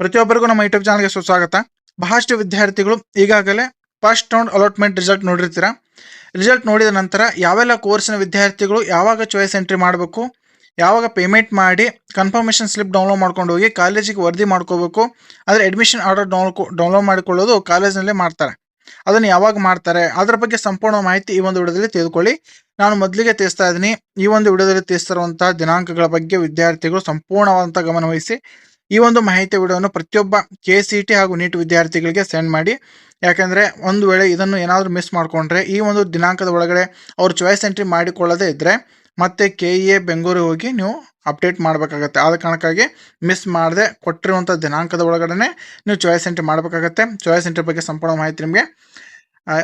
ಪ್ರತಿಯೊಬ್ಬರಿಗೂ ನಮ್ಮ ಯೂಟ್ಯೂಬ್ ಚಾನಲ್ಗೆ ಸುಸ್ವಾಗತ. ಬಹಳಷ್ಟು ವಿದ್ಯಾರ್ಥಿಗಳು ಈಗಾಗಲೇ ಫಸ್ಟ್ ರೌಂಡ್ ಅಲಾಟ್ಮೆಂಟ್ ರಿಸಲ್ಟ್ ನೋಡಿರ್ತೀರ? ರಿಸಲ್ಟ್ ನೋಡಿದ ನಂತರ ಯಾವೆಲ್ಲ ಕೋರ್ಸಿನ ವಿದ್ಯಾರ್ಥಿಗಳು ಯಾವಾಗ ಚಾಯ್ಸ್ ಎಂಟ್ರಿ ಮಾಡಬೇಕು, ಯಾವಾಗ ಪೇಮೆಂಟ್ ಮಾಡಿ ಕನ್ಫರ್ಮೇಷನ್ ಸ್ಲಿಪ್ ಡೌನ್ಲೋಡ್ ಮಾಡ್ಕೊಂಡು ಹೋಗಿ ಕಾಲೇಜಿಗೆ ವರದಿ ಮಾಡ್ಕೋಬೇಕು, ಆದರೆ ಅಡ್ಮಿಷನ್ ಆರ್ಡರ್ ಡೌನ್ ಡೌನ್ಲೋಡ್ ಮಾಡಿಕೊಳ್ಳೋದು ಕಾಲೇಜ್ನಲ್ಲೇ ಮಾಡ್ತಾರೆ. ಅದನ್ನು ಯಾವಾಗ ಮಾಡ್ತಾರೆ, ಅದರ ಬಗ್ಗೆ ಸಂಪೂರ್ಣ ಮಾಹಿತಿ ಈ ಒಂದು ವಿಡಿಯೋದಲ್ಲಿ ತೆಗೆದುಕೊಳ್ಳಿ ನಾನು ಮೊದಲಿಗೆ ತಿಳಿಸ್ತಾ ಇದ್ದೀನಿ, ಈ ಒಂದು ವಿಡಿಯೋದಲ್ಲಿ ತಿಳಿಸ್ತಿರುವಂತಹ ದಿನಾಂಕಗಳ ಬಗ್ಗೆ ವಿದ್ಯಾರ್ಥಿಗಳು ಸಂಪೂರ್ಣವಾದಂಥ ಗಮನ ವಹಿಸಿ ಈ ಒಂದು ಮಾಹಿತಿ ವಿಡಿಯೋವನ್ನು ಪ್ರತಿಯೊಬ್ಬ ಕೆ ಸಿ ಹಾಗೂ ನೀಟ್ ವಿದ್ಯಾರ್ಥಿಗಳಿಗೆ ಸೆಂಡ್ ಮಾಡಿ. ಯಾಕೆಂದರೆ ಒಂದು ವೇಳೆ ಇದನ್ನು ಏನಾದರೂ ಮಿಸ್ ಮಾಡಿಕೊಂಡ್ರೆ ಈ ಒಂದು ದಿನಾಂಕದ ಒಳಗಡೆ ಅವ್ರು ಚಾಯ್ಸ್ ಎಂಟ್ರಿ ಮಾಡಿಕೊಳ್ಳದೇ ಇದ್ದರೆ ಮತ್ತೆ ಕೆ ಇ ಎ ಬೆಂಗಳೂರಿಗೆ ಹೋಗಿ ನೀವು ಅಪ್ಡೇಟ್ ಮಾಡಬೇಕಾಗತ್ತೆ. ಆದ ಕಾರಣಕ್ಕಾಗಿ ಮಿಸ್ ಮಾಡದೆ ಕೊಟ್ಟಿರುವಂಥ ದಿನಾಂಕದ ಒಳಗಡೆ ನೀವು ಚಾಯ್ಸ್ ಎಂಟ್ರಿ ಮಾಡಬೇಕಾಗತ್ತೆ. ಚಾಯ್ಸ್ ಎಂಟ್ರಿ ಬಗ್ಗೆ ಸಂಪೂರ್ಣ ಮಾಹಿತಿ ನಿಮಗೆ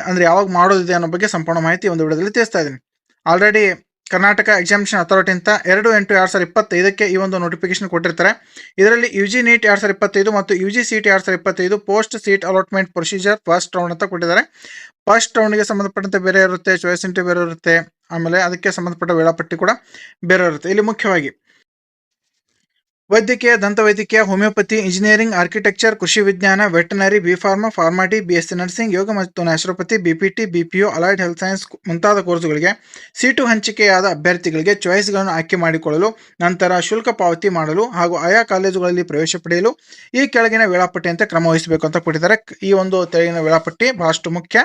ಅಂದರೆ ಯಾವಾಗ ಮಾಡೋದಿದೆ ಅನ್ನೋ ಬಗ್ಗೆ ಸಂಪೂರ್ಣ ಮಾಹಿತಿ ಒಂದು ವಿಡಿಯೋದಲ್ಲಿ ತಿಳಿಸ್ತಾ ಇದ್ದೀನಿ. ಆಲ್ರೆಡಿ ಕರ್ನಾಟಕ ಎಕ್ಸಾಮಿನೇಷನ್ ಅಥಾರಿಟಿ ಅಂತ ಎರಡು ಎಂಟು ಎರಡು ಸಾವಿರದ ಇಪ್ಪತ್ತೈದಕ್ಕೆ ಈ ಒಂದು ನೋಟಿಫಿಕೇಶನ್ ಕೊಟ್ಟಿರ್ತಾರೆ. ಇದರಲ್ಲಿ ಯು ಜಿ ನೀಟ್ ಎರಡು ಸಾವಿರದ ಇಪ್ಪತ್ತೈದು ಮತ್ತು ಯು ಜಿ ಸೀಟ್ ಎರಡು ಸಾವಿರದ ಇಪ್ಪತ್ತೈದು post seat allotment procedure first round ಅಂತ ಕೊಟ್ಟಿದ್ದಾರೆ. ಫಸ್ಟ್ ರೌಂಡ್ಗೆ ಸಂಬಂಧಪಟ್ಟಂತೆ ಬೇರೆ ಇರುತ್ತೆ ಚಾಯ್ಸ್ ಇಂಟು ಬೇರೆ ಇರುತ್ತೆ, ಆಮೇಲೆ ಅದಕ್ಕೆ ಸಂಬಂಧಪಟ್ಟ ವೇಳಾಪಟ್ಟಿ ಕೂಡ ಬೇರೆ ಇರುತ್ತೆ. ಇಲ್ಲಿ ಮುಖ್ಯವಾಗಿ ವೈದ್ಯಕೀಯ, ದಂತವೈದ್ಯಕೀಯ, ಹೋಮಿಯೋಪತಿ, ಇಂಜಿನಿಯರಿಂಗ್, ಆರ್ಕಿಟೆಕ್ಚರ್, ಕೃಷಿ ವಿಜ್ಞಾನ, veterinary, B pharma, pharma D, B S C nursing, yoga ಮತ್ತು naturopathy BPT BPO allied health science ಮುಂತಾದ ಕೋರ್ಸ್ಗಳಿಗೆ ಸೀಟು ಹಂಚಿಕೆಯಾದ ಅಭ್ಯರ್ಥಿಗಳಿಗೆ ಚಾಯ್ಸ್ಗಳನ್ನು ಆಯ್ಕೆ ಮಾಡಿಕೊಳ್ಳಲು, ನಂತರ ಶುಲ್ಕ ಪಾವತಿ ಮಾಡಲು ಹಾಗೂ ಆಯಾ ಕಾಲೇಜುಗಳಲ್ಲಿ ಪ್ರವೇಶ ಪಡೆಯಲು ಈ ಕೆಳಗಿನ ವೇಳಾಪಟ್ಟಿಯಂತೆ ಕ್ರಮ ವಹಿಸಬೇಕು ಅಂತ ಕೊಟ್ಟಿದ್ದಾರೆ. ಈ ಒಂದು ತೆಳಗಿನ ವೇಳಾಪಟ್ಟಿ ಬಹಳಷ್ಟು ಮುಖ್ಯ.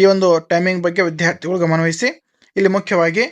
ಈ ಒಂದು ಟೈಮಿಂಗ್ ಬಗ್ಗೆ ವಿದ್ಯಾರ್ಥಿಗಳು ಗಮನವಹಿಸಿ. ಇಲ್ಲಿ ಮುಖ್ಯವಾಗಿ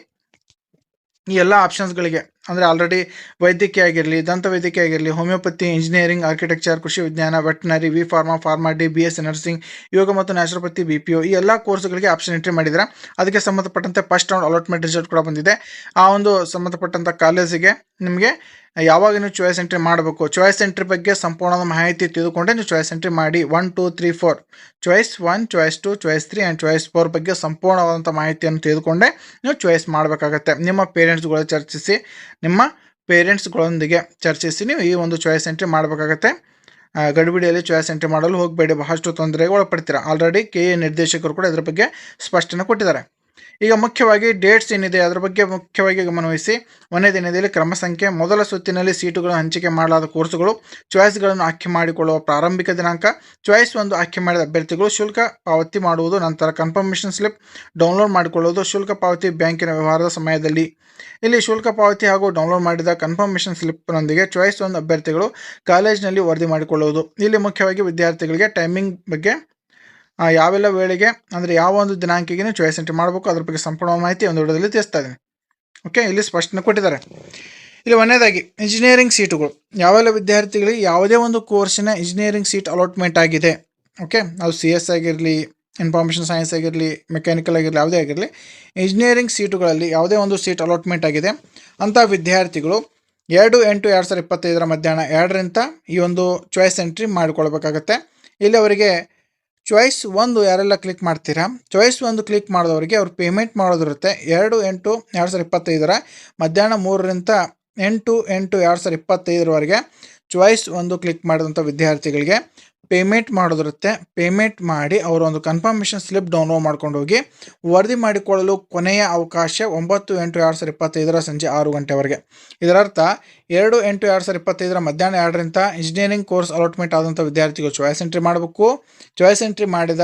ಈ ಎಲ್ಲ ಆಪ್ಷನ್ಸ್ಗಳಿಗೆ ಅಂದರೆ ಆಲ್ರೆಡಿ ವೈದ್ಯಕೀಯ ಆಗಿರಲಿ, ದಂತ ವೈದ್ಯಕೀಯ ಆಗಿರಲಿ ಹೋಮಿಯೋಪತಿ ಇಂಜಿನಿಯರಿಂಗ್ ಆರ್ಕಿಟೆಕ್ಚರ್ ಕೃಷಿ ವಿಜ್ಞಾನ veterinary B pharma pharma D B S nursing yoga ಮತ್ತು ನ್ಯಾಚುರೋಪತಿ ಬಿ ಪಿ ಒ ಈ ಎಲ್ಲ ಕೋರ್ಸ್ಗಳಿಗೆ ಆಪ್ಷನ್ ಎಂಟ್ರಿ ಮಾಡಿದರೆ ಅದಕ್ಕೆ ಸಂಬಂಧಪಟ್ಟಂತೆ ಫಸ್ಟ್ ರೌಂಡ್ ಅಲಾಟ್ಮೆಂಟ್ ರಿಸಲ್ಟ್ ಕೂಡ ಬಂದಿದೆ. ಆ ಒಂದು ಸಂಬಂಧಪಟ್ಟಂಥ ಕಾಲೇಜಿಗೆ ನಿಮಗೆ ಯಾವಾಗ ನೀವು ಚಾಯ್ಸ್ ಎಂಟ್ರಿ ಮಾಡಬೇಕು. ಚಾಯ್ಸ್ ಎಂಟ್ರಿ ಬಗ್ಗೆ ಸಂಪೂರ್ಣವಾದ ಮಾಹಿತಿ ತಿಳಿದುಕೊಂಡೆ ನೀವು ಚಾಯ್ಸ್ ಎಂಟ್ರಿ ಮಾಡಿ. One two three four choice one choice two choice three and choice four ಬಗ್ಗೆ ಸಂಪೂರ್ಣವಾದಂಥ ಮಾಹಿತಿಯನ್ನು ತಿಳಿದುಕೊಂಡೆ ನೀವು ಚಾಯ್ಸ್ ಮಾಡಬೇಕಾಗತ್ತೆ. ನಿಮ್ಮ ಪೇರೆಂಟ್ಸ್ಗಳು ಚರ್ಚಿಸಿ. ನಿಮ್ಮ ಪೇರೆಂಟ್ಸ್ಗಳೊಂದಿಗೆ ಚರ್ಚಿಸಿ ನೀವು ಈ ಒಂದು ಚಾಯ್ಸ್ ಎಂಟ್ರಿ ಮಾಡಬೇಕಾಗತ್ತೆ. ಗಡಿಬಿಡಿಯಲ್ಲಿ ಚಾಯ್ಸ್ ಎಂಟ್ರಿ ಮಾಡಲು ಹೋಗಬೇಡಿ. ಬಹಳಷ್ಟು ತೊಂದರೆಗೆ ಒಳಪಡ್ತೀರಾ. ಆಲ್ರೆಡಿ ಕೆ ಎ ನಿರ್ದೇಶಕರು ಕೂಡ ಇದರ ಬಗ್ಗೆ ಸ್ಪಷ್ಟನೆ ಕೊಟ್ಟಿದ್ದಾರೆ. ಈಗ ಮುಖ್ಯವಾಗಿ ಡೇಟ್ಸ್ ಏನಿದೆ, ಅದರ ಬಗ್ಗೆ ಮುಖ್ಯವಾಗಿ ಗಮನವಹಿಸಿ. ಒಂದೇ ದಿನದಲ್ಲಿ ಕ್ರಮ ಸಂಖ್ಯೆ, ಮೊದಲ ಸುತ್ತಿನಲ್ಲಿ ಸೀಟುಗಳನ್ನು ಹಂಚಿಕೆ ಮಾಡಲಾದ ಕೋರ್ಸುಗಳು ಚಾಯ್ಸ್ಗಳನ್ನು ಆಯ್ಕೆ ಮಾಡಿಕೊಳ್ಳುವ ಪ್ರಾರಂಭಿಕ ದಿನಾಂಕ ಚಾಯ್ಸ್ ಒಂದು ಆಯ್ಕೆ ಮಾಡಿದ ಅಭ್ಯರ್ಥಿಗಳು ಶುಲ್ಕ ಪಾವತಿ ಮಾಡುವುದು, ನಂತರ ಕನ್ಫರ್ಮೇಷನ್ ಸ್ಲಿಪ್ ಡೌನ್ಲೋಡ್ ಮಾಡಿಕೊಳ್ಳುವುದು, ಶುಲ್ಕ ಪಾವತಿ ಬ್ಯಾಂಕಿನ ವ್ಯವಹಾರದ ಸಮಯದಲ್ಲಿ. ಇಲ್ಲಿ ಶುಲ್ಕ ಪಾವತಿ ಹಾಗೂ ಡೌನ್ಲೋಡ್ ಮಾಡಿದ ಕನ್ಫರ್ಮೇಷನ್ ಸ್ಲಿಪ್ನೊಂದಿಗೆ ಚಾಯ್ಸ್ ಒಂದು ಅಭ್ಯರ್ಥಿಗಳು ಕಾಲೇಜಿನಲ್ಲಿ ವರದಿ ಮಾಡಿಕೊಳ್ಳುವುದು. ಇಲ್ಲಿ ಮುಖ್ಯವಾಗಿ ವಿದ್ಯಾರ್ಥಿಗಳಿಗೆ ಟೈಮಿಂಗ್ ಬಗ್ಗೆ ಯಾವೆಲ್ಲ ವೇಳೆಗೆ, ಅಂದರೆ ಯಾವ ಒಂದು ದಿನಾಂಕಿಗೆ ಚಾಯ್ಸ್ ಎಂಟ್ರಿ ಮಾಡಬೇಕು, ಅದ್ರ ಬಗ್ಗೆ ಸಂಪೂರ್ಣ ಮಾಹಿತಿ ಒಂದು ವಿಡಿಯೋದಲ್ಲಿ ತಿಳಿಸ್ತಾ ಇದ್ದೀನಿ. ಓಕೆ ಇಲ್ಲಿ ಸ್ಪಷ್ಟನೆ ಕೊಟ್ಟಿದ್ದಾರೆ. ಇಲ್ಲಿ ಒಂದನೇದಾಗಿ ಇಂಜಿನಿಯರಿಂಗ್ ಸೀಟುಗಳು ಯಾವೆಲ್ಲ ವಿದ್ಯಾರ್ಥಿಗಳಿಗೆ ಯಾವುದೇ ಒಂದು ಕೋರ್ಸಿನ ಇಂಜಿನಿಯರಿಂಗ್ ಸೀಟ್ ಅಲಾಟ್ಮೆಂಟ್ ಆಗಿದೆ. ಓಕೆ ಅದು ಸಿ ಎಸ್ ಆಗಿರಲಿ ಇನ್ಫಾರ್ಮೇಷನ್ ಸೈನ್ಸ್ ಆಗಿರಲಿ ಮೆಕ್ಯಾನಿಕಲ್ ಆಗಿರಲಿ, ಯಾವುದೇ ಆಗಿರಲಿ ಇಂಜಿನಿಯರಿಂಗ್ ಸೀಟುಗಳಲ್ಲಿ ಯಾವುದೇ ಒಂದು ಸೀಟ್ ಅಲಾಟ್ಮೆಂಟ್ ಆಗಿದೆ. ಅಂಥ ವಿದ್ಯಾರ್ಥಿಗಳು ಎರಡು ಎಂಟು ಎರಡು ಸಾವಿರದ ಇಪ್ಪತ್ತೈದರ ಮಧ್ಯಾಹ್ನ ಎರಡರಿಂದ ಈ ಒಂದು ಚಾಯ್ಸ್ ಎಂಟ್ರಿ ಮಾಡಿಕೊಳ್ಬೇಕಾಗತ್ತೆ. ಇಲ್ಲಿ ಅವರಿಗೆ ಚಾಯ್ಸ್ ಒಂದು ಯಾರೆಲ್ಲ ಕ್ಲಿಕ್ ಮಾಡ್ತೀರಾ? ಚಾಯ್ಸ್ ಒಂದು ಕ್ಲಿಕ್ ಮಾಡಿದವರಿಗೆ ಅವ್ರು ಪೇಮೆಂಟ್ ಮಾಡೋದಿರುತ್ತೆ. ಎರಡು, ಎಂಟು, ಎರಡು ಸಾವಿರದ ಇಪ್ಪತ್ತೈದರ ಮಧ್ಯಾಹ್ನ ಮೂರರಿಂದ ಎಂಟು ಎಂಟು, ಎರಡು ಸಾವಿರದ ಇಪ್ಪತ್ತೈದರವರೆಗೆ ಚಾಯ್ಸ್ ಒಂದು ಕ್ಲಿಕ್ ಮಾಡಿದಂಥ ವಿದ್ಯಾರ್ಥಿಗಳಿಗೆ ಪೇಮೆಂಟ್ ಮಾಡೋದಿರುತ್ತೆ. ಪೇಮೆಂಟ್ ಮಾಡಿ ಅವರು ಒಂದು ಕನ್ಫರ್ಮೇಷನ್ ಸ್ಲಿಪ್ ಡೌನ್ಲೋಡ್ ಮಾಡ್ಕೊಂಡು ಹೋಗಿ ವರದಿ ಮಾಡಿಕೊಳ್ಳಲು ಕೊನೆಯ ಅವಕಾಶ ಒಂಬತ್ತು ಎಂಟು ಎರಡು ಸಾವಿರದ ಇಪ್ಪತ್ತೈದರ ಸಂಜೆ ಆರು ಗಂಟೆವರೆಗೆ. ಇದರರ್ಥ, ಎರಡು ಎಂಟು ಎರಡು ಸಾವಿರದ ಇಪ್ಪತ್ತೈದರ ಮಧ್ಯಾಹ್ನ ಎರಡರಿಂದ ಇಂಜಿನಿಯರಿಂಗ್ ಕೋರ್ಸ್ ಅಲಾಟ್ಮೆಂಟ್ ಆದಂಥ ವಿದ್ಯಾರ್ಥಿಗಳು ಚಾಯ್ಸ್ ಎಂಟ್ರಿ ಮಾಡಬೇಕು. ಚಾಯ್ಸ್ ಎಂಟ್ರಿ ಮಾಡಿದ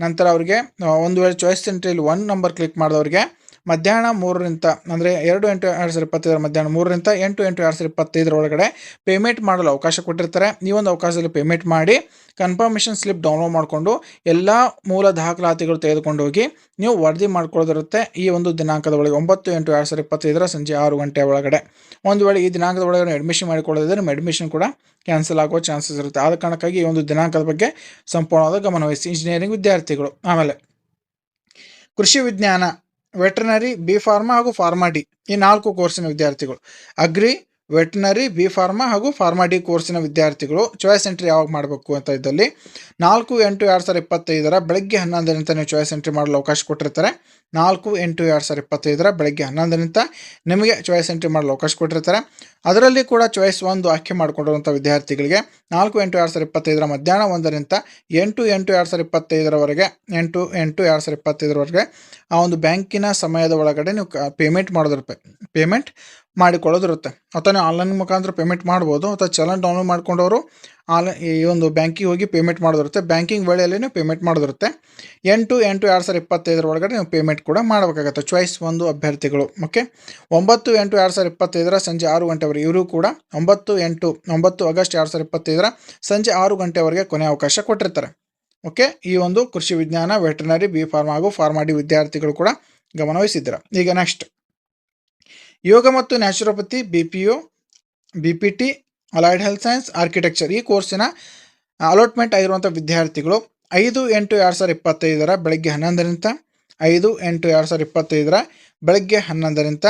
ನಂತರ ಅವರಿಗೆ, ಒಂದು ವೇಳೆ ಚಾಯ್ಸ್ ಎಂಟ್ರಿಯಲ್ಲಿ ಒನ್ ನಂಬರ್ ಕ್ಲಿಕ್ ಮಾಡಿದವರಿಗೆ ಮಧ್ಯಾಹ್ನ ಮೂರರಿಂದ, ಅಂದರೆ ಎರಡು ಎಂಟು ಎರಡು ಸಾವಿರದ ಇಪ್ಪತ್ತೈದರ ಮಧ್ಯಾಹ್ನ ಮೂರರಿಂದ ಎಂಟು ಎಂಟು ಎರಡು ಸಾವಿರದ ಇಪ್ಪತ್ತೈದರ ಒಳಗಡೆ ಪೇಮೆಂಟ್ ಮಾಡಲು ಅವಕಾಶ ಕೊಟ್ಟಿರ್ತಾರೆ. ಈ ಒಂದು ಅವಕಾಶದಲ್ಲಿ ಪೇಮೆಂಟ್ ಮಾಡಿ ಕನ್ಫರ್ಮೇಷನ್ ಸ್ಲಿಪ್ ಡೌನ್ಲೋಡ್ ಮಾಡಿಕೊಂಡು ಎಲ್ಲ ಮೂಲ ದಾಖಲಾತಿಗಳು ತೆಗೆದುಕೊಂಡು ಹೋಗಿ ನೀವು ವರದಿ ಮಾಡ್ಕೊಳ್ಳೋದಿರುತ್ತೆ ಈ ಒಂದು ದಿನಾಂಕದ ಒಳಗೆ ಒಂಬತ್ತು ಎಂಟು ಎರಡು ಸಾವಿರದ ಇಪ್ಪತ್ತೈದರ ಸಂಜೆ ಆರು ಗಂಟೆ ಒಳಗಡೆ. ಒಂದು ವೇಳೆ ಈ ದಿನಾಂಕದ ಒಳಗಡೆ ಅಡ್ಮಿಷನ್ ಮಾಡಿಕೊಳ್ಳೋದಿದ್ರೆ ನಿಮ್ಮ ಅಡ್ಮಿಷನ್ ಕೂಡ ಕ್ಯಾನ್ಸಲ್ ಆಗುವ ಚಾನ್ಸಸ್ ಇರುತ್ತೆ. ಆದ ಕಾರಣಕ್ಕಾಗಿ ಈ ಒಂದು ದಿನಾಂಕದ ಬಗ್ಗೆ ಸಂಪೂರ್ಣವಾದ ಗಮನವಹಿಸಿ. ಇಂಜಿನಿಯರಿಂಗ್ ವಿದ್ಯಾರ್ಥಿಗಳು. ಆಮೇಲೆ ಕೃಷಿ ವಿಜ್ಞಾನ ವೆಟರ್ನರಿ ಬಿ ಫಾರ್ಮಾ ಹಾಗೂ ಫಾರ್ಮಾ ಡಿ ಈ ನಾಲ್ಕು ಕೋರ್ಸಿನ ವಿದ್ಯಾರ್ಥಿಗಳು. ಅಗ್ರಿ ವೆಟನರಿ, ಬಿ ಫಾರ್ಮಾ ಹಾಗೂ ಫಾರ್ಮಾ ಡಿ ಕೋರ್ಸಿನ ವಿದ್ಯಾರ್ಥಿಗಳು ಚಾಯ್ಸ್ ಎಂಟ್ರಿ ಯಾವಾಗ ಮಾಡಬೇಕು ಅಂತ ಇದ್ದಲ್ಲಿ ನಾಲ್ಕು, ಎಂಟು, ಎರಡು ಸಾವಿರ ಇಪ್ಪತ್ತೈದರ ಬೆಳಗ್ಗೆ ಹನ್ನೊಂದರಿಂದ ನೀವು ಚಾಯ್ಸ್ ಎಂಟ್ರಿ ಮಾಡಲು ಅವಕಾಶ ಕೊಟ್ಟಿರ್ತಾರೆ. ನಾಲ್ಕು, ಎಂಟು, ಎರಡು ಸಾವಿರ ಇಪ್ಪತ್ತೈದರ ಬೆಳಗ್ಗೆ ಹನ್ನೊಂದರಿಂದ ನಿಮಗೆ ಚಾಯ್ಸ್ ಎಂಟ್ರಿ ಮಾಡಲು ಅವಕಾಶ ಕೊಟ್ಟಿರ್ತಾರೆ. ಅದರಲ್ಲಿ ಕೂಡ ಚಾಯ್ಸ್ ಒಂದು ಆಯ್ಕೆ ಮಾಡಿಕೊಂಡಿರುವಂಥ ವಿದ್ಯಾರ್ಥಿಗಳಿಗೆ ನಾಲ್ಕು, ಎಂಟು, ಎರಡು ಸಾವಿರದ ಇಪ್ಪತ್ತೈದರ ಮಧ್ಯಾಹ್ನ ಒಂದರಿಂದ ಎಂಟು ಎಂಟು, ಎರಡು ಸಾವಿರ ಇಪ್ಪತ್ತೈದರವರೆಗೆ, ಎಂಟು ಎಂಟು, ಎರಡು ಸಾವಿರ ಇಪ್ಪತ್ತೈದರವರೆಗೆ ಆ ಒಂದು ಬ್ಯಾಂಕಿನ ಸಮಯದ ಒಳಗಡೆ ನೀವು ಪೇಮೆಂಟ್ ಮಾಡೋದ್ರ ಪೇಮೆಂಟ್ ಮಾಡಿಕೊಳ್ಳೋದಿರುತ್ತೆ. ಅಥವಾ ಆನ್ಲೈನ್ ಮುಖಾಂತರ ಪೇಮೆಂಟ್ ಮಾಡ್ಬೋದು, ಅಥವಾ ಚಲನ್ ಡೌನ್ಲೋಡ್ ಮಾಡ್ಕೊಂಡವರು ಆನ್ಲೈನ್ ಈ ಒಂದು ಬ್ಯಾಂಕಿಗೆ ಹೋಗಿ ಪೇಮೆಂಟ್ ಮಾಡೋದಿರುತ್ತೆ. ಬ್ಯಾಂಕಿಂಗ್ ವೇಳೆಯಲ್ಲಿ ಪೇಮೆಂಟ್ ಮಾಡೋದಿರುತ್ತೆ. ಎಂಟು ಎಂಟು, ಎರಡು ಸಾವಿರ ಇಪ್ಪತ್ತೈದರ ಒಳಗಡೆ ನೀವು ಪೇಮೆಂಟ್ ಕೂಡ ಮಾಡಬೇಕಾಗತ್ತೆ. ಚಾಯ್ಸ್ ಒಂದು ಅಭ್ಯರ್ಥಿಗಳು ಓಕೆ ಒಂಬತ್ತು, ಎಂಟು, ಎರಡು ಸಾವಿರ ಇಪ್ಪತ್ತೈದರ ಸಂಜೆ ಆರು ಗಂಟೆವರೆಗೆ, ಇವರು ಕೂಡ ಒಂಬತ್ತು, ಎಂಟು, ಒಂಬತ್ತು ಆಗಸ್ಟ್ ಎರಡು ಸಾವಿರ ಇಪ್ಪತ್ತೈದರ ಸಂಜೆ ಆರು ಗಂಟೆವರೆಗೆ ಕೊನೆ ಅವಕಾಶ ಕೊಟ್ಟಿರ್ತಾರೆ ಓಕೆ ಈ ಒಂದು ಕೃಷಿ ವಿಜ್ಞಾನ, ವೆಟರ್ನರಿ ಬಿ ಫಾರ್ಮ್ ಹಾಗೂ ಫಾರ್ಮಾಡಿ ವಿದ್ಯಾರ್ಥಿಗಳು ಕೂಡ ಗಮನವಹಿಸಿದ್ದೀರ. ಈಗ ನೆಕ್ಸ್ಟ್ ಯೋಗ ಮತ್ತು naturopathy B P U B P T allied health science architecture ಈ ಕೋರ್ಸಿನ ಅಲಾಟ್ಮೆಂಟ್ ಆಗಿರುವಂಥ ವಿದ್ಯಾರ್ಥಿಗಳು ಐದು, ಎಂಟು, ಎರಡು ಸಾವಿರ ಇಪ್ಪತ್ತೈದರ ಬೆಳಗ್ಗೆ ಹನ್ನೊಂದರಿಂದ, ಐದು, ಎಂಟು, ಎರಡು ಸಾವಿರ ಇಪ್ಪತ್ತೈದರ ಬೆಳಗ್ಗೆ ಹನ್ನೊಂದರಿಂದ,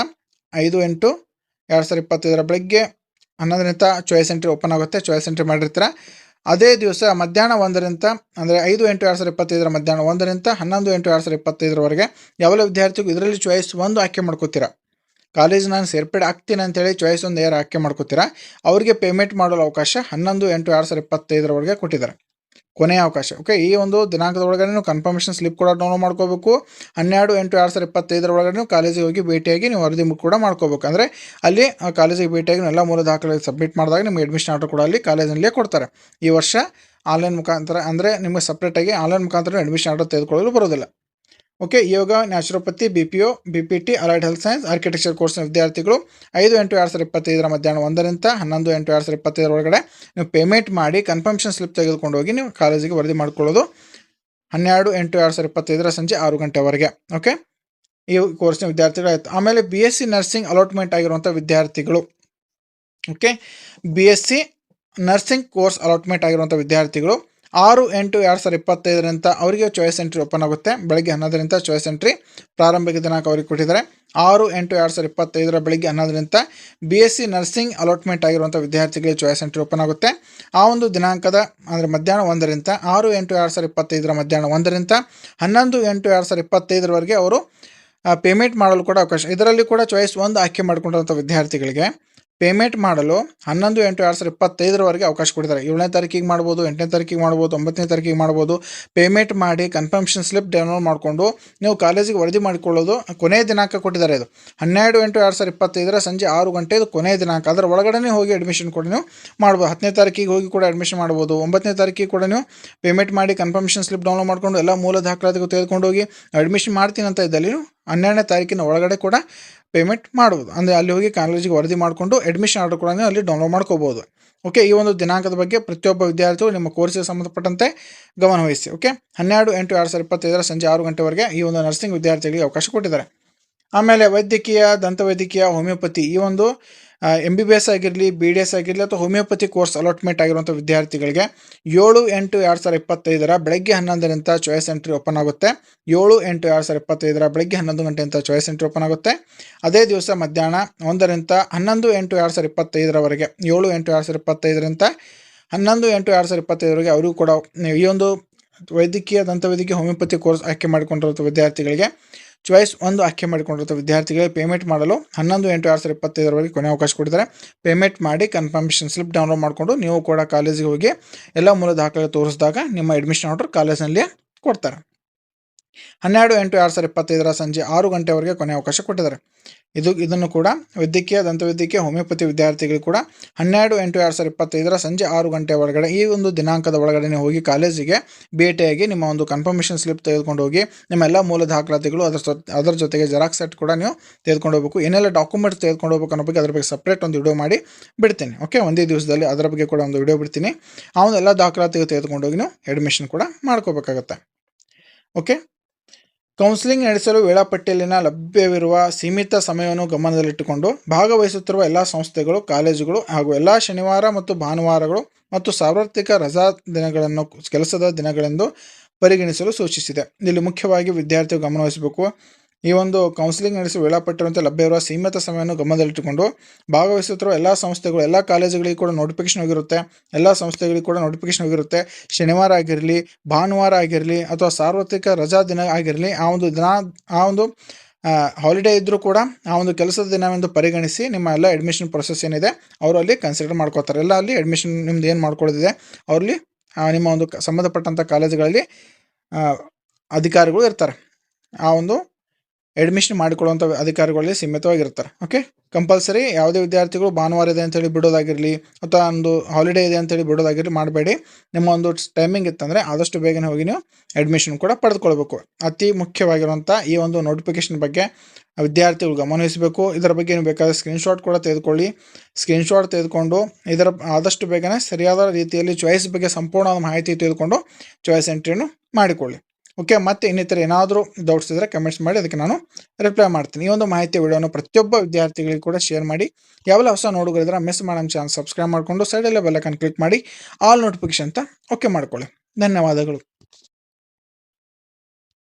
ಐದು, ಎಂಟು, ಎರಡು ಸಾವಿರ ಇಪ್ಪತ್ತೈದರ ಬೆಳಗ್ಗೆ ಹನ್ನೊಂದರಿಂದ ಚಾಯ್ಸ್ ಎಂಟ್ರಿ ಓಪನ್ ಆಗುತ್ತೆ. ಚಾಯ್ಸ್ ಎಂಟ್ರಿ ಮಾಡಿರ್ತೀರ. ಅದೇ ದಿವಸ ಮಧ್ಯಾಹ್ನ ಒಂದರಿಂದ, ಅಂದರೆ ಐದು, ಎಂಟು, ಎರಡು ಸಾವಿರ ಇಪ್ಪತ್ತೈದರ ಮಧ್ಯಾಹ್ನ ಒಂದರಿಂದ ಹನ್ನೊಂದು, ಎಂಟು, ಎರಡು ಸಾವಿರ ಇಪ್ಪತ್ತೈದರವರೆಗೆ ಯಾವೆಲ್ಲ ವಿದ್ಯಾರ್ಥಿಗೂ ಇದರಲ್ಲಿ ಚಾಯ್ಸ್ ಒಂದು ಆಯ್ಕೆ ಮಾಡ್ಕೋತೀರಾ? ಕಾಲೇಜ್ ನಾನು ಸೇರ್ಪಡೆ ಆಗ್ತೀನಿ ಅಂತೇಳಿ ಚಾಯ್ಸ್ ಒಂದು ಏರ್ ಆಯ್ಕೆ ಮಾಡ್ಕೋತೀರಾ? ಅವರಿಗೆ ಪೇಮೆಂಟ್ ಮಾಡಲು ಅವಕಾಶ ಹನ್ನೊಂದು, ಎಂಟು, ಎರಡು ಸಾವಿರ ಇಪ್ಪತ್ತೈದರವರೆಗೆ ಕೊಟ್ಟಿದ್ದಾರೆ. ಕೊನೆಯ ಅವಕಾಶ. ಓಕೆ ಈ ಒಂದು ದಿನಾಂಕದ ಒಳಗಡೆ ನೀವು ಕನ್ಫರ್ಮೇಷನ್ ಸ್ಲಿಪ್ ಕೂಡ ಡೌನ್ಲೋಡ್ ಮಾಡ್ಕೋಬೇಕು. ಹನ್ನೆರಡು, ಎಂಟು, ಎರಡು ಸಾವಿರ ಇಪ್ಪತ್ತೈದರ ಒಳಗಡೆ ನೀವು ಕಾಲೇಜಿಗೆ ಹೋಗಿ ಭೇಟಿಯಾಗಿ ನೀವು ವರದಿ ಕೂಡ ಮಾಡ್ಕೋಬೇಕು. ಅಂದರೆ ಅಲ್ಲಿ ಕಾಲೇಜಿಗೆ ಭೇಟಿಯಾಗಿ ಎಲ್ಲ ಮೂಲ ದಾಖಲೆ ಸಬ್ಮಿಟ್ ಮಾಡಿದಾಗ ನಿಮಗೆ ಅಡ್ಮಿಷನ್ ಆರ್ಡರ್ ಕೂಡ ಅಲ್ಲಿ ಕಾಲೇಜಿನಲ್ಲೇ ಕೊಡ್ತಾರೆ. ಈ ವರ್ಷ ಆನ್ಲೈನ್ ಮುಖಾಂತರ, ಅಂದರೆ ನಿಮಗೆ ಸಪ್ರೇಟಾಗಿ ಆನ್ಲೈನ್ ಮುಖಾಂತರ ಅಡ್ಮಿಷನ್ ಆರ್ಡರ್ ತೆಗೆದುಕೊಳ್ಳಲು ಬರೋದಿಲ್ಲ. Okay yoga naturopathy B P O B P T allied health science architecture ಕೋರ್ಸ್ನ ವಿದ್ಯಾರ್ಥಿಗಳು ಐದು, ಎಂಟು, ಎರಡು ಸಾವಿರದ ಇಪ್ಪತ್ತೈದರ ಮಧ್ಯಾಹ್ನ ಒಂದರಿಂದ ಹನ್ನೊಂದು, ಎಂಟು, ಎರಡು ಸಾವಿರದ ಇಪ್ಪತ್ತೈದರ ಒಳಗಡೆ ನೀವು ಪೇಮೆಂಟ್ ಮಾಡಿ ಕನ್ಫರ್ಮೇಷನ್ ಸ್ಲಿಪ್ ತೆಗೆದುಕೊಂಡು ಹೋಗಿ ನೀವು ಕಾಲೇಜಿಗೆ ವರದಿ ಮಾಡ್ಕೊಳ್ಳೋದು ಹನ್ನೆರಡು, ಎಂಟು, ಎರಡು ಸಾವಿರದ ಇಪ್ಪತ್ತೈದರ ಸಂಜೆ ಆರು ಗಂಟೆವರೆಗೆ. ಓಕೆ ಈ ಕೋರ್ಸ್ನ ವಿದ್ಯಾರ್ಥಿಗಳು ಆಯಿತು. ಆಮೇಲೆ B S C nursing allotment ಆಗಿರುವಂಥ ವಿದ್ಯಾರ್ಥಿಗಳು. Okay B S C nursing course allotment ಆಗಿರುವಂಥ ವಿದ್ಯಾರ್ಥಿಗಳು ಆರು ಎಂಟು ಎರಡು ಸಾವಿರದ ಇಪ್ಪತ್ತೈದರಿಂದ ಅವರಿಗೆ ಚಾಯ್ಸ್ ಎಂಟ್ರಿ ಓಪನ್ ಆಗುತ್ತೆ. ಬೆಳಗ್ಗೆ ಹನ್ನೊಂದರಿಂದ ಚಾಯ್ಸ್ ಎಂಟ್ರಿ ಪ್ರಾರಂಭಿಕ ದಿನಾಂಕ ಅವರಿಗೆ ಕೊಟ್ಟಿದ್ದಾರೆ. ಆರು ಎಂಟು ಎರಡು ಸಾವಿರದ ಇಪ್ಪತ್ತೈದರ ಬೆಳಗ್ಗೆ ಹನ್ನೊಂದರಿಂದ B S C nursing allotment ಆಗಿರುವಂಥ ವಿದ್ಯಾರ್ಥಿಗಳಿಗೆ ಚಾಯ್ಸ್ ಎಂಟ್ರಿ ಓಪನ್ ಆಗುತ್ತೆ. ಆ ಒಂದು ದಿನಾಂಕದ ಅಂದರೆ ಮಧ್ಯಾಹ್ನ ಒಂದರಿಂದ ಆರು ಎಂಟು ಎರಡು ಸಾವಿರದ ಇಪ್ಪತ್ತೈದರ ಮಧ್ಯಾಹ್ನ ಒಂದರಿಂದ ಹನ್ನೊಂದು ಎಂಟು ಎರಡು ಸಾವಿರದ ಇಪ್ಪತ್ತೈದರವರೆಗೆ ಅವರು ಪೇಮೆಂಟ್ ಮಾಡಲು ಕೂಡ ಅವಕಾಶ ಇದರಲ್ಲಿ ಕೂಡ ಚಾಯ್ಸ್ ಒಂದು ಆಯ್ಕೆ ಮಾಡಿಕೊಂಡಿರುವಂಥ ವಿದ್ಯಾರ್ಥಿಗಳಿಗೆ ಪೇಮೆಂಟ್ ಮಾಡಲು ಹನ್ನೊಂದು, ಎಂಟು, ಎರಡು ಸಾವಿರದ ಇಪ್ಪತ್ತೈದರವರೆಗೆ ಅವಕಾಶ ಕೊಟ್ಟಿದ್ದಾರೆ ಏಳನೇ ತಾರೀಕಿಗೆ ಮಾಡ್ಬೋದು, ಎಂಟನೇ ತಾರೀಕಿಗೆ ಮಾಡ್ಬೋದು, ಒಂಬತ್ತನೇ ತಾರೀಕಿಗೆ ಮಾಡ್ಬೋದು. ಪೇಮೆಂಟ್ ಮಾಡಿ ಕನ್ಫರ್ಮೇಷನ್ ಸ್ಲಿಪ್ ಡೌನ್ಲೋಡ್ ಮಾಡಿಕೊಂಡು ನೀವು ಕಾಲೇಜಿಗೆ ವರದಿ ಮಾಡಿಕೊಳ್ಳೋದು ಕೊನೆಯ ದಿನಾಂಕ ಕೊಟ್ಟಿದ್ದಾರೆ ಇದು. ಹನ್ನೆರಡು, ಎಂಟು, ಎರಡು ಸಾವಿರದ ಇಪ್ಪತ್ತೈದರ ಸಂಜೆ ಆರು ಗಂಟೆ ಇದು ಕೊನೆಯ ದಿನಾಂಕ. ಅದರ ಒಳಗಡೆ ಹೋಗಿ ಅಡ್ಮಿಷನ್ ಕೂಡ ನೀವು ಮಾಡ್ಬೋದು. ಹತ್ತನೇ ತಾರೀಕಿಗೆ ಹೋಗಿ ಕೂಡ ಅಡ್ಮಿಷನ್ ಮಾಡ್ಬೋದು. ಒಂಬತ್ತನೇ ತಾರೀಕಿಗೆ ಕೂಡ ನೀವು ಪೇಮೆಂಟ್ ಮಾಡಿ ಕನ್ಫರ್ಮೇಷನ್ ಸ್ಲಿಪ್ ಡೌನ್ಲೋಡ್ ಮಾಡಿಕೊಂಡು ಎಲ್ಲ ಮೂಲ ದಾಖಲಾತಿಗೂ ತೆಗೆದುಕೊಂಡು ಹೋಗಿ ಅಡ್ಮಿಷನ್ ಮಾಡ್ತೀನಿ ಅಂತ ಇದ್ದಲ್ಲಿ ನೀವು ಹನ್ನೆರಡನೇ ತಾರೀಕಿನ ಒಳಗಡೆ ಕೂಡ ಪೇಮೆಂಟ್ ಮಾಡ್ಬೋದು. ಅಂದರೆ ಅಲ್ಲಿ ಹೋಗಿ ಕಾಲೇಜಿಗೆ ವರದಿ ಮಾಡಿಕೊಂಡು ಅಡ್ಮಿಷನ್ ಆರ್ಡರ್ ಕೂಡ ಅಲ್ಲಿ ಡೌನ್ಲೋಡ್ ಮಾಡ್ಕೋಬೋದು. ಓಕೆ ಈ ಒಂದು ದಿನಾಂಕದ ಬಗ್ಗೆ ಪ್ರತಿಯೊಬ್ಬ ವಿದ್ಯಾರ್ಥಿಗಳು ನಿಮ್ಮ ಕೋರ್ಸಿಗೆ ಸಂಬಂಧಪಟ್ಟಂತೆ ಗಮನವಹಿಸಿ. ಓಕೆ ಹನ್ನೆರಡು ಎಂಟು ಎರಡು ಸಾವಿರದ ಇಪ್ಪತ್ತೈದರ ಸಂಜೆ ಆರು ಗಂಟೆವರೆಗೆ ಈ ಒಂದು ನರ್ಸಿಂಗ್ ವಿದ್ಯಾರ್ಥಿಗಳಿಗೆ ಅವಕಾಶ ಕೊಟ್ಟಿದ್ದಾರೆ. ಆಮೇಲೆ ವೈದ್ಯಕೀಯ, ದಂತವೈದ್ಯಕೀಯ, ಹೋಮಿಯೋಪತಿ ಈ ಒಂದು ಎಂ ಬಿ ಬಿ ಎಸ್ ಆಗಿರಲಿ ಬಿ ಡಿ ಎಸ್ ಆಗಿರಲಿ ಅಥವಾ ಹೋಮಿಯೋಪತಿ ಕೋರ್ಸ್ ಅಲಾಟ್ಮೆಂಟ್ ಆಗಿರುವಂಥ ವಿದ್ಯಾರ್ಥಿಗಳಿಗೆ ಏಳು, ಎಂಟು, ಎರಡು ಸಾವಿರ ಇಪ್ಪತ್ತೈದರ ಬೆಳಗ್ಗೆ ಹನ್ನೊಂದರಿಂದ ಚಾಯ್ಸ್ ಎಂಟ್ರಿ ಓಪನ್ ಆಗುತ್ತೆ. ಏಳು, ಎಂಟು, ಎರಡು ಸಾವಿರ ಇಪ್ಪತ್ತೈದರ ಬೆಳಗ್ಗೆ ಹನ್ನೊಂದು ಗಂಟೆಯಿಂದ ಚಾಯ್ಸ್ ಎಂಟ್ರಿ ಓಪನ್ ಆಗುತ್ತೆ. ಅದೇ ದಿವಸ ಮಧ್ಯಾಹ್ನ ಒಂದರಿಂದ ಹನ್ನೊಂದು, ಎಂಟು, ಎರಡು ಸಾವಿರ ಇಪ್ಪತ್ತೈದರವರೆಗೆ, ಏಳು, ಎಂಟು, ಎರಡು ಸಾವಿರ ಇಪ್ಪತ್ತೈದರಿಂದ ಹನ್ನೊಂದು, ಎಂಟು, ಎರಡು ಸಾವಿರ ಇಪ್ಪತ್ತೈದರವರೆಗೆ ಅವರಿಗೂ ಕೂಡ ಈ ಒಂದು ವೈದ್ಯಕೀಯ, ದಂತವೈದ್ಯಕೀಯ, ಹೋಮಿಯೋಪತಿ ಕೋರ್ಸ್ ಆಯ್ಕೆ ಮಾಡಿಕೊಂಡಿರುವಂಥ ವಿದ್ಯಾರ್ಥಿಗಳಿಗೆ ಚಾಯ್ಸ್ ಒಂದು ಆಯ್ಕೆ ಮಾಡಿಕೊಂಡಿರುತ್ತೆ ವಿದ್ಯಾರ್ಥಿಗಳಿಗೆ ಪೇಮೆಂಟ್ ಮಾಡಲು. ಹನ್ನೊಂದು, ಎಂಟು ಎರಡು ಸಾವಿರ ಇಪ್ಪತ್ತೈದರವರೆಗೆ ಕೊನೆ ಅವಕಾಶ ಕೊಟ್ಟಿದ್ದಾರೆ. ಪೇಮೆಂಟ್ ಮಾಡಿ ಕನ್ಫರ್ಮೇಷನ್ ಸ್ಲಿಪ್ ಡೌನ್ಲೋಡ್ ಮಾಡಿಕೊಂಡು ನೀವು ಕೂಡ ಕಾಲೇಜಿಗೆ ಹೋಗಿ ಎಲ್ಲ ಮೂಲ ದಾಖಲೆ ತೋರಿಸಿದಾಗ ನಿಮ್ಮ ಅಡ್ಮಿಷನ್ ಆರ್ಡರ್ ಕಾಲೇಜಿನಲ್ಲಿ ಕೊಡ್ತಾರೆ. ಹನ್ನೆರಡು ಎಂಟು ಎರಡು ಸಾವಿರ ಇಪ್ಪತ್ತೈದರ ಸಂಜೆ ಆರು ಗಂಟೆವರೆಗೆ ಕೊನೆ ಅವಕಾಶ ಕೊಟ್ಟಿದ್ದಾರೆ. ಇದು, ಇದನ್ನು ಕೂಡ ವೈದ್ಯಕೀಯ, ದಂತವೈದ್ಯಕೀಯ, ಹೋಮಿಯೋಪತಿ ವಿದ್ಯಾರ್ಥಿಗಳು ಕೂಡ ಹನ್ನೆರಡು ಎಂಟು ಎರಡು ಸಾವಿರ ಇಪ್ಪತ್ತೈದರ ಸಂಜೆ ಆರು ಗಂಟೆ ಒಳಗಡೆ, ಈ ಒಂದು ದಿನಾಂಕದ ಒಳಗಡೆ ಹೋಗಿ ಕಾಲೇಜಿಗೆ ಭೇಟಿಯಾಗಿ ನಿಮ್ಮ ಒಂದು ಕನ್ಫರ್ಮೇಷನ್ ಸ್ಲಿಪ್ ತೆಗೆದುಕೊಂಡು ಹೋಗಿ, ನಿಮ್ಮ ಎಲ್ಲ ಮೂಲ ದಾಖಲಾತಿಗಳು ಅದರ ಅದರ ಜೊತೆಗೆ ಜೆರಾಕ್ಸ್ ಸೆಟ್ ಕೂಡ ನೀವು ತೆಗೆದುಕೊಂಡು ಹೋಗಬೇಕು. ಏನೆಲ್ಲ ಡಾಕ್ಯುಮೆಂಟ್ಸ್ ತೆಗೆದುಕೊಂಡು ಹೋಗ್ಬೇಕು ಅನ್ನೋ ಬಗ್ಗೆ ಅದ್ರ ಬಗ್ಗೆ ಸಪ್ರೇಟ್ ಒಂದು ವಿಡಿಯೋ ಮಾಡಿ ಬಿಡ್ತೀನಿ ಓಕೆ ಒಂದೇ ದಿವಸದಲ್ಲಿ ಅದರ ಬಗ್ಗೆ ಕೂಡ ಒಂದು ವಿಡಿಯೋ ಬಿಡ್ತೀನಿ. ಆ ಒಂದು ಎಲ್ಲ ದಾಖಲಾತಿಗಳು ತೆಗೆದುಕೊಂಡು ಹೋಗಿ ನೀವು ಅಡ್ಮಿಷನ್ ಕೂಡ ಮಾಡ್ಕೋಬೇಕಾಗತ್ತೆ ಓಕೆ ಕೌನ್ಸಿಲಿಂಗ್ ನಡೆಸಲು ವೇಳಾಪಟ್ಟಿಯಲ್ಲಿನ ಲಭ್ಯವಿರುವ ಸೀಮಿತ ಸಮಯವನ್ನು ಗಮನದಲ್ಲಿಟ್ಟುಕೊಂಡು ಭಾಗವಹಿಸುತ್ತಿರುವ ಎಲ್ಲ ಸಂಸ್ಥೆಗಳು, ಕಾಲೇಜುಗಳು ಹಾಗೂ ಎಲ್ಲ ಶನಿವಾರ ಮತ್ತು ಭಾನುವಾರಗಳು ಮತ್ತು ಸಾರ್ವತ್ರಿಕ ರಜಾ ದಿನಗಳನ್ನು ಕೆಲಸದ ದಿನಗಳೆಂದು ಪರಿಗಣಿಸಲು ಸೂಚಿಸಿದೆ. ಇಲ್ಲಿ ಮುಖ್ಯವಾಗಿ ವಿದ್ಯಾರ್ಥಿಗಳು ಗಮನವಹಿಸಬೇಕು. ಈ ಒಂದು ಕೌನ್ಸಿಲಿಂಗ್ ನಡೆಸುವ ವೇಳಾಪಟ್ಟಿರುವಂತೆ ಲಭ್ಯವಿರುವ ಸೀಮಿತ ಸಮಯವನ್ನು ಗಮನದಲ್ಲಿಟ್ಟುಕೊಂಡು ಭಾಗವಹಿಸುತ್ತಿರುವ ಎಲ್ಲ ಸಂಸ್ಥೆಗಳು, ಎಲ್ಲ ಕಾಲೇಜುಗಳಿಗೆ ಕೂಡ ನೋಟಿಫಿಕೇಶನ್ ಹೋಗಿರುತ್ತೆ. ಎಲ್ಲ ಸಂಸ್ಥೆಗಳಿಗೆ ಕೂಡ ನೋಟಿಫಿಕೇಶನ್ ಹೋಗಿರುತ್ತೆ. ಶನಿವಾರ ಆಗಿರಲಿ, ಭಾನುವಾರ ಆಗಿರಲಿ ಅಥವಾ ಸಾರ್ವತ್ರಿಕ ರಜಾ ದಿನ ಆಗಿರಲಿ, ಆ ಒಂದು ದಿನ, ಆ ಒಂದು ಹಾಲಿಡೇ ಇದ್ದರೂ ಕೂಡ ಆ ಒಂದು ಕೆಲಸದ ದಿನವೆಂದು ಪರಿಗಣಿಸಿ ನಿಮ್ಮ ಎಲ್ಲ ಅಡ್ಮಿಷನ್ ಪ್ರೊಸೆಸ್ ಏನಿದೆ, ಅವರು ಅಲ್ಲಿ ಕನ್ಸಿಡರ್ ಮಾಡ್ಕೋತಾರೆ ಎಲ್ಲ ಅಲ್ಲಿ ಅಡ್ಮಿಷನ್ ನಿಮ್ದು ಏನು ಮಾಡ್ಕೊಳ್ಳೋದಿದೆ, ಅವರಲ್ಲಿ ನಿಮ್ಮ ಒಂದು ಸಂಬಂಧಪಟ್ಟಂಥ ಕಾಲೇಜುಗಳಲ್ಲಿ ಅಧಿಕಾರಿಗಳು ಇರ್ತಾರೆ. ಆ ಒಂದು ಅಡ್ಮಿಷನ್ ಮಾಡಿಕೊಳ್ಳುವಂಥ ಅಧಿಕಾರಿಗಳಲ್ಲಿ ಸೀಮಿತವಾಗಿರ್ತಾರೆ. ಓಕೆ ಕಂಪಲ್ಸರಿ ಯಾವುದೇ ವಿದ್ಯಾರ್ಥಿಗಳು ಭಾನುವಾರ ಇದೆ ಅಂತೇಳಿ ಬಿಡೋದಾಗಿರಲಿ, ಅಥವಾ ಒಂದು ಹಾಲಿಡೇ ಇದೆ ಅಂತೇಳಿ ಬಿಡೋದಾಗಿರಲಿ ಮಾಡಬೇಡಿ. ನಿಮ್ಮ ಒಂದು ಟೈಮಿಂಗ್ ಇತ್ತಂದರೆ ಆದಷ್ಟು ಬೇಗನೆ ಹೋಗಿ ನೀವು ಅಡ್ಮಿಷನ್ ಕೂಡ ಪಡೆದುಕೊಳ್ಬೇಕು. ಅತಿ ಮುಖ್ಯವಾಗಿರುವಂಥ ಈ ಒಂದು ನೋಟಿಫಿಕೇಶನ್ ಬಗ್ಗೆ ವಿದ್ಯಾರ್ಥಿಗಳು ಗಮನಿಸಬೇಕು ಇದರ ಬಗ್ಗೆ ನೀವು ಬೇಕಾದ ಸ್ಕ್ರೀನ್ಶಾಟ್ ಕೂಡ ತೆಗೆದುಕೊಳ್ಳಿ. ಸ್ಕ್ರೀನ್ಶಾಟ್ ತೆಗೆದುಕೊಂಡು ಇದರ ಆದಷ್ಟು ಬೇಗನೆ ಸರಿಯಾದ ರೀತಿಯಲ್ಲಿ ಚಾಯ್ಸ್ ಬಗ್ಗೆ ಸಂಪೂರ್ಣವಾದ ಮಾಹಿತಿ ತೆಗೆದುಕೊಂಡು ಚಾಯ್ಸ್ ಎಂಟ್ರಿಯನ್ನು ಮಾಡಿಕೊಳ್ಳಿ. ಓಕೆ, ಮತ್ತೆ ಇನ್ನಿತರ ಏನಾದರೂ ಡೌಟ್ಸ್ ಇದ್ದರೆ ಕಮೆಂಟ್ಸ್ ಮಾಡಿ, ಅದಕ್ಕೆ ನಾನು ರಿಪ್ಲೈ ಮಾಡ್ತೀನಿ. ಈ ಒಂದು ಮಾಹಿತಿ ವಿಡಿಯೋನ ಪ್ರತಿಯೊಬ್ಬ ವಿದ್ಯಾರ್ಥಿಗಳಿಗೆ ಕೂಡ ಶೇರ್ ಮಾಡಿ. ಯಾವೆಲ್ಲ ಹೊಸ ನೋಡುಗರಿದ್ರ ಮಿಸ್ ಮಾಡೋ ಚಾನಲ್ ಸಬ್ಸ್ಕ್ರೈಬ್ ಮಾಡಿಕೊಂಡು ಸೈಡಲ್ಲೇ ಬೆಲ್ಲಕನ್ ಕ್ಲಿಕ್ ಮಾಡಿ ಆಲ್ ನೋಟಿಫಿಕೇಶನ್ ಅಂತ ಓಕೆ ಮಾಡ್ಕೊಳ್ಳಿ. ಧನ್ಯವಾದಗಳು.